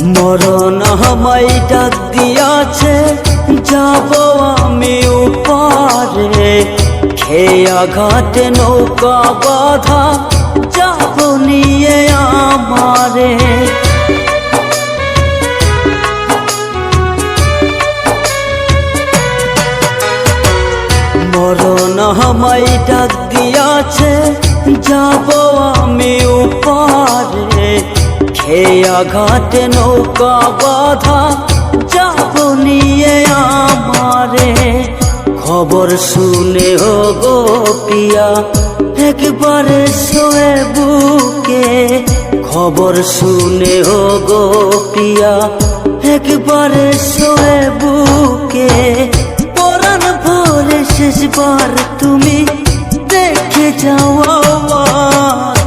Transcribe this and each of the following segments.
মরণ আমায় ডাক দিয়াছে, যাব আমি উপারে খেয়া ঘাটে নৌকা বাধা, যাব নিয়ে আমারে। মরণ আমায় ডাক দিয়াছে, যাব ঘাটে নৌকা বাধা যাব নিয়ে আমারে। খবর শুনে ও গো পিয়া, একবারে শোয়ে বুকে। খবর শুনে ও গো পিয়া, একবারে শোয়ে বুকে। পরাণ ভরে শেষবার তুমি দেখে যাও আমাকে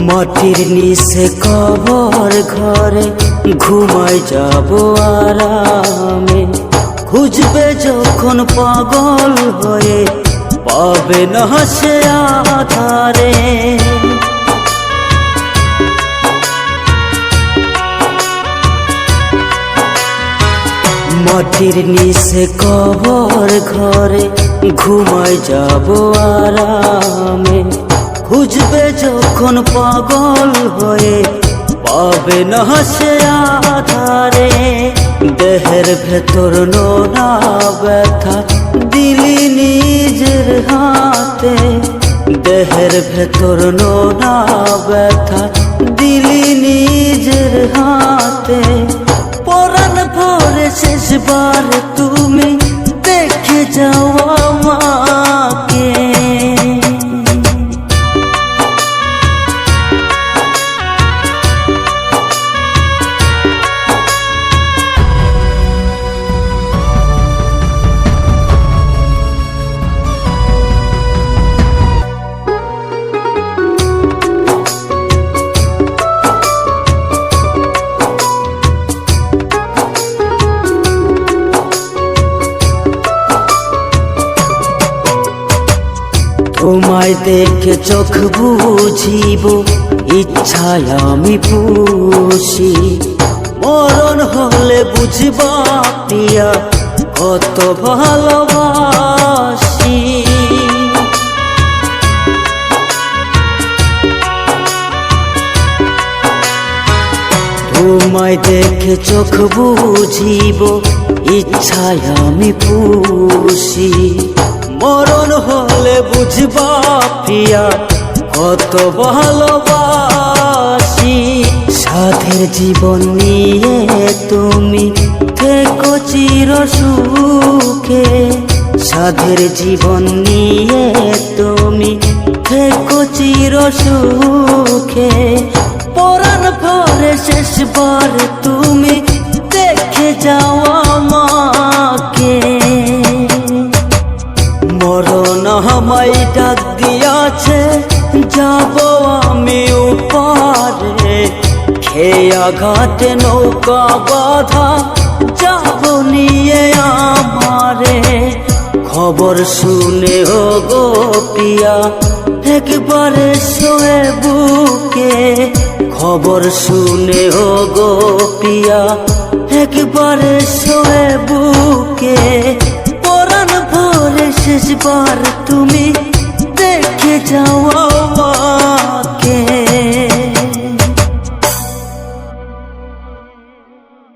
মাটির নিচে কবর ঘরে ঘুমাই যাব আরামে। খুঁজবে যখন পাগল হয়ে, পাবে না সে আধারে। মাটির নিচে কবর ঘরে ঘুমাই যাব আরামে। খুঁজবে যখন পাগল হয়ে, পাবে না সে আধারে। দেহের ভেতর নোনা ব্যথা দিলি নিজের হাতে। দেহের ভেতর নোনা ব্যথা দিলি নিজের হাতে। পরাণ ভরে শেষবার তুমি দেখে যাও তোমায় দেখে চোখ বুঝিব, ইচ্ছায় আমি পুষি। মরণ হলে বুঝবা পিয়া কত ভালোবাসি। তোমায় দেখে চোখ বুঝিব, ইচ্ছায় আমি পুষি। মরণ হলে বুঝবা পিয়া কত ভালোবাসি। সাধের জীবন নিয়ে তুমি থেকো চির সুখে। সাধের জীবন নিয়ে তুমি থেকো চির সুখে। পরাণ ভরে শেষবার তুমি দেখে যাও ঘাটে নৌকা বাধা যাব নিয়ে আমারে। খবর শুনে, ও গো পিয়া, একবারে শোয়ে বুকে। খবর শুনে, ও গো পিয়া, একবারে শোয়ে বুকে। পরাণ ভরে শেষবার তুমি দেখে যাও